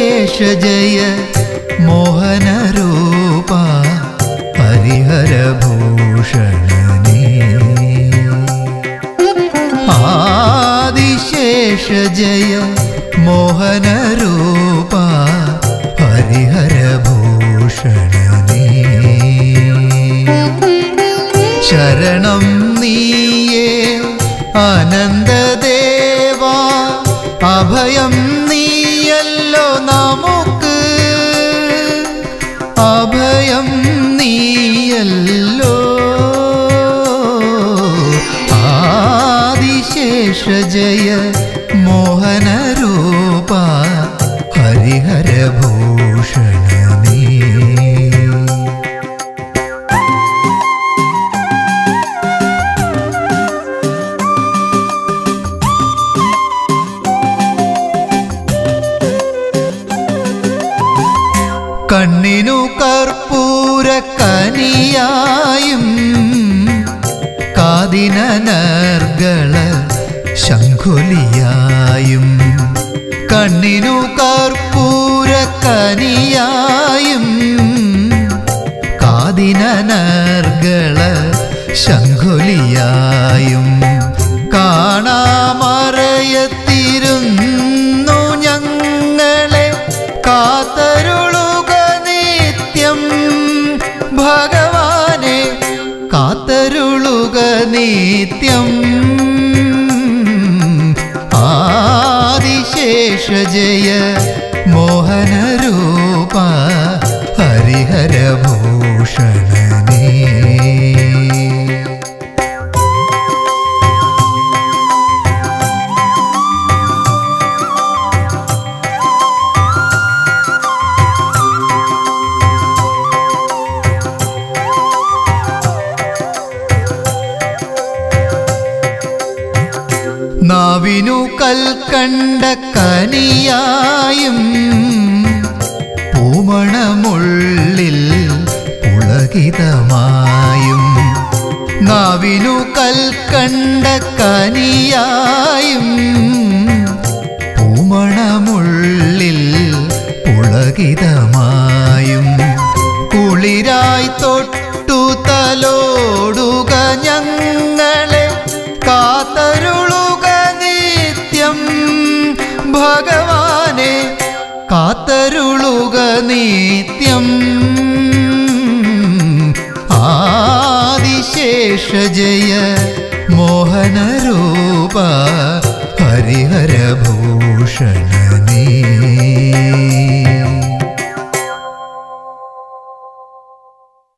ആദിശേഷജയ മോഹനരൂപ ഹരിഹരഭൂഷണനേ. ആദിശേഷജയ മോഹനരൂപ ഹരിഹരഭൂഷണനേ. ശരണം നീയേ ആനന്ദദേവാ അഭയം ആദിശേഷജയ മോഹനരൂപ ഭൂഷണ കണ്ണിനു കർപ്പൂര കനിയായും കാതിനർഗള ശംഖുലിയായും കണ്ണിനു കർപ്പൂര കനിയായും കാതിനർഗള ശംഖുലിയായും കാണാമറയത്തിരുന്നു ഞങ്ങളെ കാത്തരുളുക നിത്യം. ഭഗവാനെ കാത്തരുളുക നിത്യം. ആദിശേഷജയ ജയ ഹരിഹരഭൂഷണനേ നാവിനു കൽക്കണ്ട കനിയായും പൂമണമുള്ളിൽ പുളകിതമായും. നാവിനു കൽക്കണ്ട കനിയായും പൂമണമുള്ളിൽ പുളകിതമായും. കുളിരായി തൊട്ടു തലോടുക കാത്തരുളുക നിത്യം. ആദിശേഷ ആദിശേഷജയ മോഹനരൂപ ഹരിഹരഭൂഷണനേ